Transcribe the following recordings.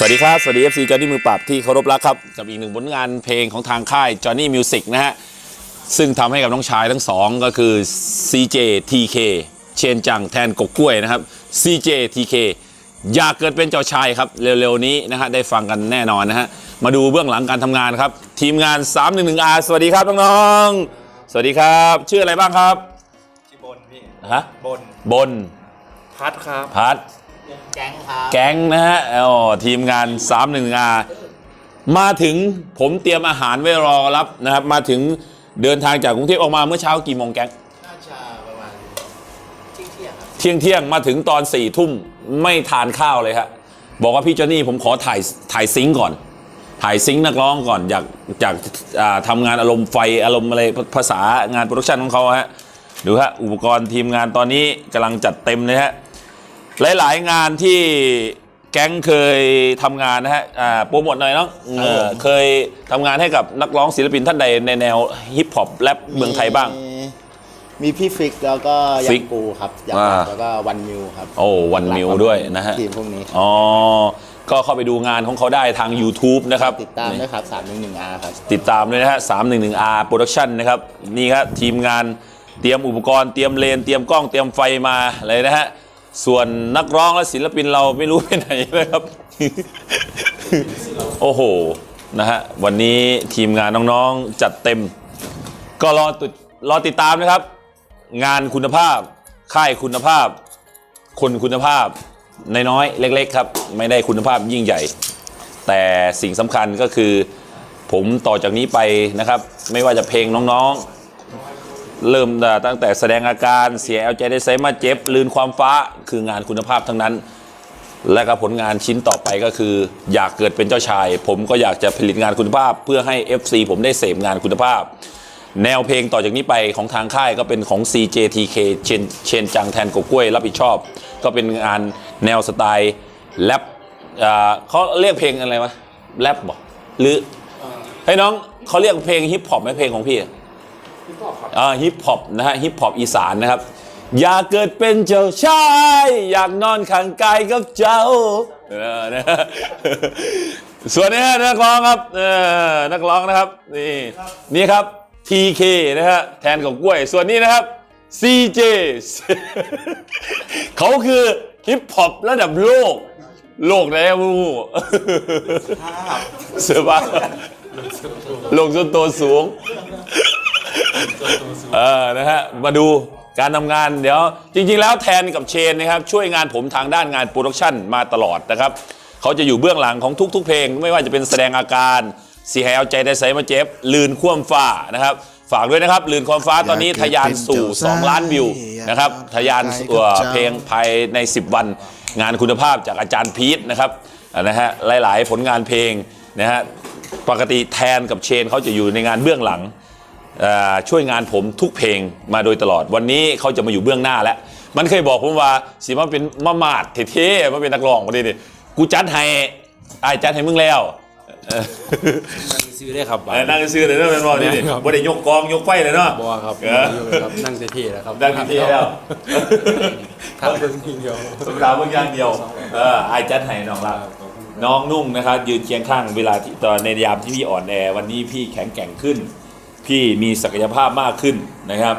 สวัสดีครับ สวัสดี FC จอห์นนี่มือปราบที่เคารพรักครับ กับอีกหนึ่งผลงานเพลงของทางค่าย Johnny Music นะฮะ ซึ่งทำให้กับน้องชายทั้งสองก็คือ CJ TK เชนจังแทนกกกล้วยนะครับ CJ TK อยากเกิดเป็นเจ้าชายครับ เร็วๆนี้นะฮะได้ฟังกันแน่นอนนะฮะ มาดูเบื้องหลังการทำงานครับ ทีมงาน 311R สวัสดีครับน้องๆสวัสดีครับ ชื่ออะไรบ้างครับชื่อบนพี่ฮะบนบนพัดครับพัด แก๊งครับ แก๊งนะฮะอ๋อทีมงาน3 1 R มาถึงผมเตรียมอาหารไว้รอรับนะครับ มาถึงเดินทางจากกรุงเทพออกมาเมื่อเช้ากี่โมงแก๊งน่าจะประมาณเที่ยงเที่ยงครับเที่ยงเที่ยงมาถึงตอน4ี่ทุ่มไม่ทานข้าวเลยฮะบอกว่าพี่จอนี่ผมขอถ่ายถ่ายซิงก์ก่อน ถ่ายซิงค์นักร้องก่อนอยากอยากอ่าทำงานอารมณ์ไฟอารมณ์อะไรภาษางานโปรดักชันของเขาฮะดูฮะอุปกรณ์ทีมงานตอนนี้กำลังจัดเต็มเลยฮะ หลาย ๆ งานที่แก๊งเคยทำงานนะฮะอ่าโปรโมทหน่อยเนาะเออเคยทำงานให้กับนักร้องศิลปินท่านใดในแนวฮิปฮอปแรปเมืองไทยบ้าง มีมีพี่ฟิกแล้วก็ยัฟิงกกูครับยังอ่าแล้วก็วันมิวครับโอ้วันมิวด้วยนะฮะทีมพวกนี้อ๋อก็เข้าไปดูงานของเขาได้ทาง YouTube นะครับ ติดตามด้วยครับ3 1 1 R ครับ ติดตามด้วยนะฮะ 311R Production นะครับ นี่ครับทีมงานเตรียมอุปกรณ์เตรียมเลน เตรียมกล้องเตรียมไฟมาเลยนะฮะ ส่วนนักร้องและศิลปินเราไม่รู้ไปไหนนะครับ โอ้โห นะฮะ วันนี้ทีมงานน้องๆจัดเต็ม ก็รอติดรอติดตามนะครับ งานคุณภาพ ค่ายคุณภาพ คนคุณภาพน้อยๆเล็ก ๆ ครับ ไม่ได้คุณภาพยิ่งใหญ่ แต่สิ่งสำคัญก็คือ ผมต่อจากนี้ไปนะครับ ไม่ว่าจะเพลงน้องๆ เริ่มตั้งแต่แสดงอาการเสียเอาใจได้ใส่มาเจ็บลืนความฟ้าคืองานคุณภาพทั้งนั้น และก็ผลงานชิ้นต่อไปก็คือ อยากเกิดเป็นเจ้าชาย ผมก็อยากจะผลิตงานคุณภาพ เพื่อให้ FC ผมได้เสพงานคุณภาพ แนวเพลงต่อจากนี้ไปของทางค่ายก็เป็นของ CJTK เชนเชนจังแทนกบกล้วยรับผิดชอบ ก็เป็นงานแนวสไตล์แรปอ่าเขาเรียกเพลงอะไรวะแรปบอกหรือให้น้องเขาเรียกเพลงฮิปฮอปไหมเพลงของพี่ อ่าฮิปฮอปนะฮะฮิปฮอปอีสานนะครับ อยากเกิดเป็นเจ้าชาย อยากนอนข้างกายกับเจ้าเออนะฮะส่วนนี้นักร้องครับเออนักร้องนะครับนี่นี่ครับ TK นะฮะแทนของกล้วย ส่วนนี้นะครับ CJ เขาคือฮิปฮอประดับโลก โลกไหนอะมูเสือบ้าโลกจนตัวสูง เออนะฮะมาดูการทำงานเดี๋ยว จริง ๆ แล้วแทนกับเชนนะครับช่วยงานผมทางด้านงานโปรดักชันมาตลอดนะครับเขาจะอยู่เบื้องหลังของทุก ๆ เพลง ไม่ว่าจะเป็นแสดงอาการสีแหเอาใจได้ใส่มาเจ็บลืนคว่ำฟ้านะครับ ฝากด้วยนะครับ ลืนความฟ้าตอนนี้ทะยานสู่ 2 ล้านวิวนะครับทะยานสู่เพลงภายใน 10 วัน งานคุณภาพจากอาจารย์พีทนะครับอ่านะฮะหลาย ๆ ผลงานเพลงนะฮะปกติแทนกับเชนเขาจะอยู่ในงานเบื้องหลังเอ่อ ช่วยงานผมทุกเพลงมาโดยตลอด วันนี้เขาจะมาอยู่เบื้องหน้าแล้ว มันเคยบอกผมว่าสิมาเป็นมามาดเท่ๆมาเป็นนักร้องมาดิดิกูจัดให้ไอ้ายจัดให้มึงแล้วเออซื้อได้ครับเออนั่งซื้อเลยเนาะเป็นบอลนี่ดิครับบ่ได้ยกกองยกไฟเลยเนาะบัวครับเออครับนั่งเท่ๆแล้วครับดังทีแล้วทางเพิ่งทีเดียวสำหรับเมื่อย่างเดียวเออไอ้ายจัดให้น้องรักน้องนุ่งนะครับยืนเคียงข้างเวลาที่ตอนในยามที่พี่อ่อนแอวันนี้พี่แข็งแกร่งขึ้น พี่มีศักยภาพมากขึ้นนะครับ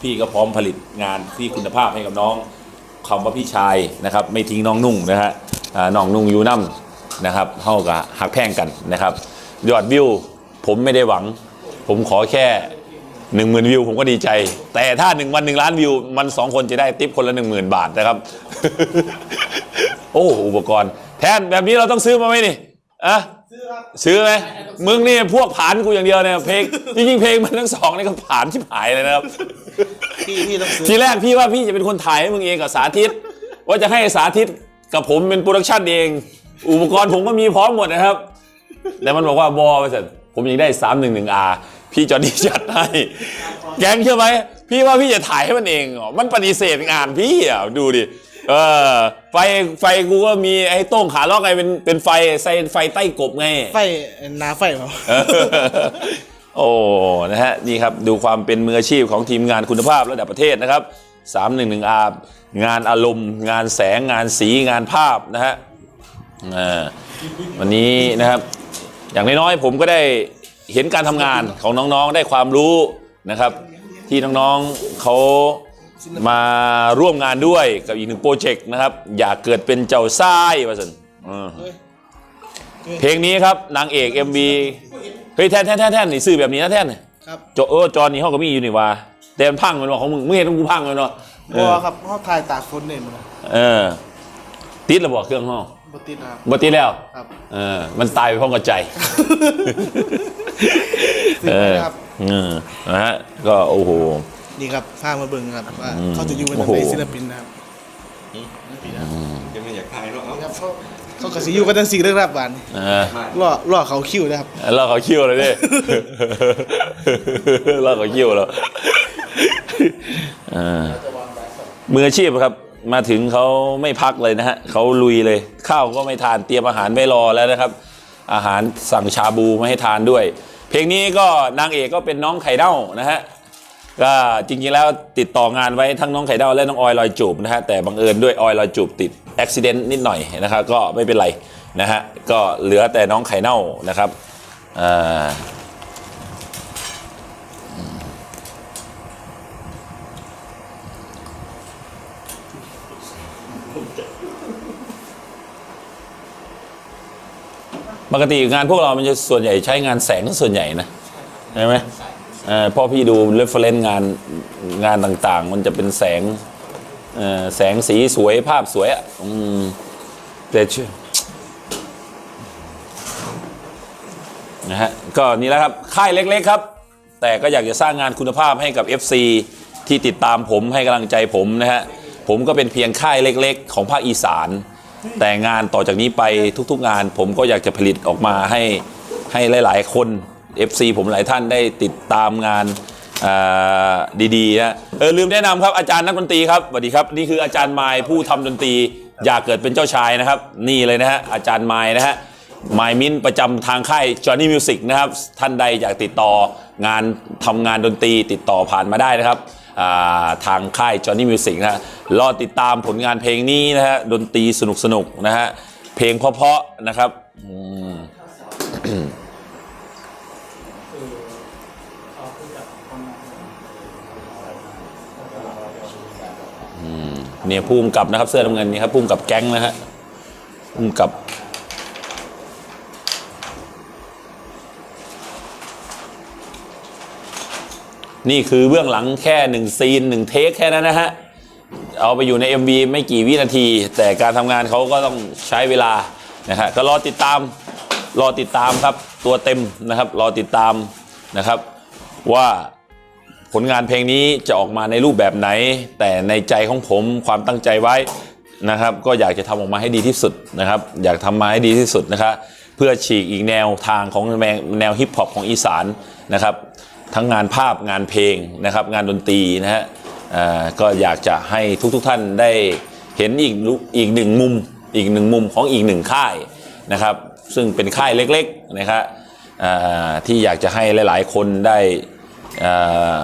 พี่ก็พร้อมผลิตงานที่คุณภาพให้กับน้องคำว่าพี่ชายนะครับ ไม่ทิ้งน้องนุ่งนะฮะน้องนุ่งอยูน้ำนะครับเท่ากับหักแพ่งกันนะครับ ยอดวิวผมไม่ได้หวัง ผมขอแค่หนึ่งหมื่นวิวผมก็ดีใจ แต่ถ้าหนึ่งวันหนึ่งล้านวิว มันสองคนจะได้ติปคนละหนึ่งหมื่นบาทนะครับ โอ้อุปกรณ์ แทนแบบนี้เราต้องซื้อมาไหมนี่อะ ซื้อไหมมึงนี่พวกผ่านกูอย่างเดียวเนี่ยเพลงจริงๆเพลงมันทั้งสองนี่ก็ผ่านชิบหายเลยนะครับพี่พี่ต้องซื้อทีแรกพี่ว่าพี่จะเป็นคนถ่ายให้มึงเองกับสาธิต ว่าจะให้สาธิตกับผมเป็นโปรดักชันเอง อุปกรณ์ผมก็มีพร้อมหมดนะครับแต่มันบอกว่าบอไปเสร็จผมยังได้ 311R พี่จอนี่จัดให้แกงเชื่อไหมพี่ว่าพี่จะถ่ายให้มันเองเหรอมันปฏิเสธงานพี่อะดูดิ เออ ไฟไฟกูก็มีไอ้โต้งขาล็อกไงเป็นเป็นไฟใส่ไฟใต้กบไง ไฟนาไฟเหรอโอ้นะฮะนี่ครับดูความเป็นมืออาชีพของทีมงานคุณภาพระดับประเทศนะครับ 311R งานอารมณ์ งานแสงงานสีงานภาพนะฮะอ่าวันนี้นะครับ อย่างน้อยๆผมก็ได้เห็นการทำงานของน้องๆได้ความรู้นะครับ ที่น้องๆเขา มาร่วมงานด้วยกับอีกหนึ่งโปรเจกต์นะครับ อยากเกิดเป็นเจ้าซ้ายว่าสันอืมเพลงนี้ครับนางเอก MV เฮ้ยแท่นแท่นแท่นแท่นนี่ซื้อแบบนี้นะแท่นครับจอเออจอนี้เขาก็มีอยู่นี่ว่าแต่มันพังมันว่าของมึงไม่เห็นกูพังเลยเนาะเอบัอวครับเขาถ่ายตากฝนเนี่ยมันเออ ติดระบอกเครื่องห้องบติดนะครับบ่ติดแล้วครับเออมันตายไปพร้อมกับใจติดเอไหมอครับเออนะฮะก็โอ้โห นี่ครับพามาเบิ่งครับว่าอืมเขาจะอยู่กันโอ้ทำโหไมศิลปินนะครับยังไม่อยากทายหรอกเอานี่ครับเขาเขาก็สิอยู่กันทั้งสี่เรื่องรับหวานเออล่อล่อเขาคิวนะครับเราเขาคิ้วเลยดิ เราเขาคิ้วแล้วเออมืออาชีพครับ มาถึงเขาไม่พักเลยนะฮะเขาลุยเลย ข้าวก็ไม่ทานเตรียมอาหารไว้รอแล้วนะครับ อาหารสั่งชาบูมาให้ทานด้วย เพลงนี้ก็นางเอกก็เป็นน้องไข่เน่านะฮะ ก็จริงๆแล้วติดต่องานไว้ทั้งน้องไข่ดาวและน้องออยลอยจูบนะฮะแต่บังเอิญด้วยออยลอยจูบติดอุบิเหตุนิดหน่อยนะครับก็ไม่เป็นไรนะฮะก็เหลือแต่น้องไข่เน่านะครับปกติงานพวกเรามันจะส่วนใหญ่ใช้งานแสงส่วนใหญ่นะใช่ไหม เอ่อพอพี่ดูเรฟเฟรนซ์งานงานต่างๆ มันจะเป็นแสงเอ่อแสงสีสวยภาพสวยอะอืมแต่ชื่อนะฮะก็นี่แหละครับค่ายเล็ก ๆ ครับ แต่ก็อยากจะสร้างงานคุณภาพให้กับ FC ที่ติดตามผมให้กำลังใจผมนะฮะผมก็เป็นเพียงค่ายเล็ก ๆ ของภาคอีสาน แต่งานต่อจากนี้ไปทุก ๆ งาน ผมก็อยากจะผลิตออกมาให้ให้หลาย ๆ คน FC ผมหลายท่านได้ติดตามงานดีๆนะเออลืมแนะนำครับอาจารย์นักดนตรีครับสวัสดีครับนี่คืออาจารย์ไมายผู้ทำดนตรีอยากเกิดเป็นเจ้าชายนะครับ นี่เลยนะฮะอาจารย์ไมายนะฮะไมายมินประจำทางค่าย Johnny Music นะครับท่านใดอยากติดต่องานทำงานดนตรีติดต่อผ่านมาได้นะครับาทางค่าย Johnny Music นะฮะรอติดตามผลงานเพลงนี้นะฮะดนตรีสนุกๆนะฮะเพลงเพราะๆนะครับ เนี่ยภูมิกับนะครับเสื้อน้ำเงินนี่ครับภูมิกับแก๊งนะฮะภูมิกับนี่คือเบื้องหลังแค่หนึ่งซีนหนึ่งเทคแค่นั้นนะฮะ เอาไปอยู่ใน MV ไม่กี่วินาที แต่การทำงานเขาก็ต้องใช้เวลานะฮะก็รอติดตามรอติดตามครับตัวเต็มนะครับ รอติดตามนะครับว่า ผลงานเพลงนี้จะออกมาในรูปแบบไหน แต่ในใจของผมความตั้งใจไว้นะครับ ก็อยากจะทำออกมาให้ดีที่สุดนะครับ อยากทำมาให้ดีที่สุดนะครับเพื่อฉีกอีกแนวทางของแนวฮิปฮอปของอีสานนะครับ ทั้งงานภาพงานเพลงนะครับ งานดนตรีนะฮะก็อยากจะให้ทุกๆทท่านได้เห็นอีกอีกหนึ่งมุมอีกหนึ่งมุมของอีกหนึ่งค่ายนะครับ ซึ่งเป็นค่ายเล็กๆนะครับที่อยากจะให้หลาย ๆ คนได้อ่อ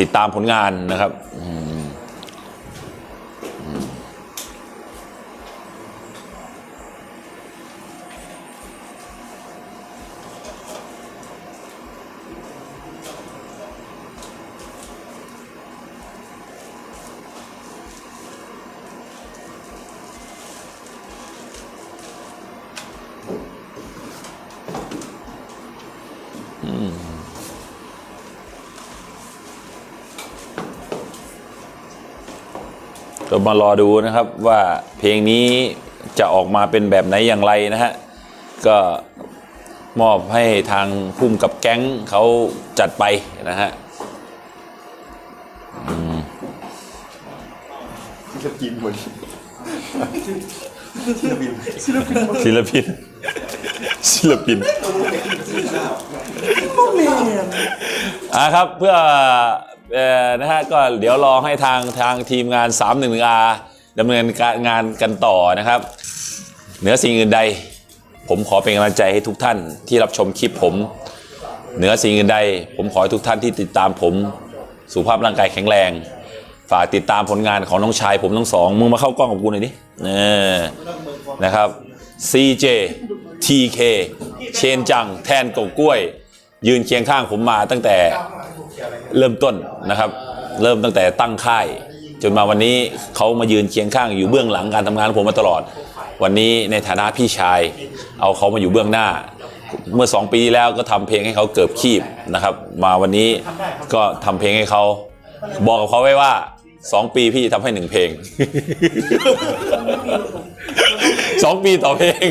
ติดตามผลงานนะครับ ก็มารอดูนะครับว่าเพลงนี้จะออกมาเป็นแบบไหนอย่างไรนะฮะ ก็มอบให้ทางพุ่มกับแก๊งเขาจัดไปนะฮะจะกินหมดศิลปินศิลปินอ่าครับเพื่อเอ่อ นะฮะก็เดี๋ยวรอให้ทางทางทีมงาน 311R ดำเนินการงานกันต่อนะครับ เหนือสิ่งอื่นใด ผมขอเป็นกำลังใจให้ทุกท่านที่รับชมคลิปผม เหนือสิ่งอื่นใด ผมขอให้ทุกท่านที่ติดตามผมสุขภาพร่างกายแข็งแรง ฝากติดตามผลงานของน้องชายผมทั้งสองมึงมาเข้ากล้องกับกูหน่อยดิเออนะครับ CJ TK เชนจังแทนกบกล้วย ยืนเคียงข้างผมมาตั้งแต่ เริ่มต้นนะครับ เริ่มตั้งแต่ตั้งค่าย จนมาวันนี้เขามายืนเคียงข้างอยู่เบื้องหลังการทำงานของผมมาตลอด วันนี้ในฐานะพี่ชาย เอาเขามาอยู่เบื้องหน้า เมื่อสองปีที่แล้วก็ทำเพลงให้เขาเกือบคีบนะครับ มาวันนี้ก็ทำเพลงให้เขาบอกกับเขาไว้ว่าสองปีพี่จะทำให้หนึ่งเพลงสองปีต่อเพลง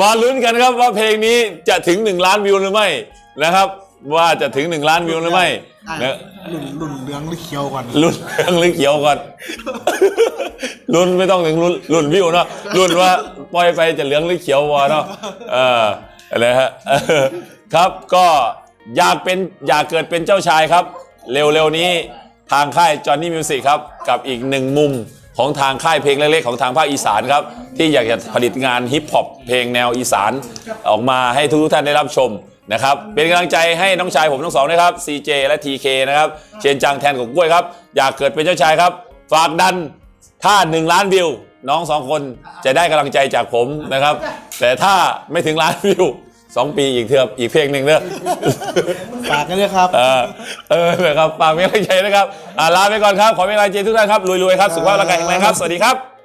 มาลุ้นกันครับว่าเพลงนี้จะถึงหนึ่งล้านวิวหรือไม่นะครับ ว่าจะถึงหนึ่งล้านวิวหรือไม่ได้นะรุ่นรุ่นเหลืองหรือเขียวก่อนรุ่นเหลืองหรือเขียวก่อนรุ่นไม่ต้องถึงรุ่นรุ่นวิวเนาะรุ่นว่าปล่อยไปจะเหลืองหรือเขียววะเนาะเอออะไรฮะเออครับก็อยากเป็นอยากเกิดเป็นเจ้าชายครับ เร็วๆนี้ทางค่ายจอ h n นี่มิวสิกครับกับอีกหนึ่งมุมของทางค่ายเพลงเล็กๆของทางภาคอีสานครับ ที่อยากจะผลิตงานฮิปฮอปเพลงแนวอีสานออกมาให้ทุกๆท่านได้รับชม นะครับ เป็นกำลังใจให้น้องชายผมทั้งสองนะครับ CJ และ TK นะครับ เชนจังแทนของกล้วยครับ อยากเกิดเป็นเจ้าชายครับ ฝากดันถ้า 1 ล้านวิว น้องสองคนจะได้กำลังใจจากผมนะครับ แต่ถ้าไม่ถึงล้านวิวสองปีอีกเทือบอีกเพลงหนึ่งเนอะฝากกันด้วยครับ เออเออนะครับฝากเป็นกำลังใจนะครับอ่าลาไปก่อนครับ ขอเป็นกำลังใจทุกท่านครับรวยๆครับ สุขภาพร่างกายแข็งแรงครับ สวัสดีครับ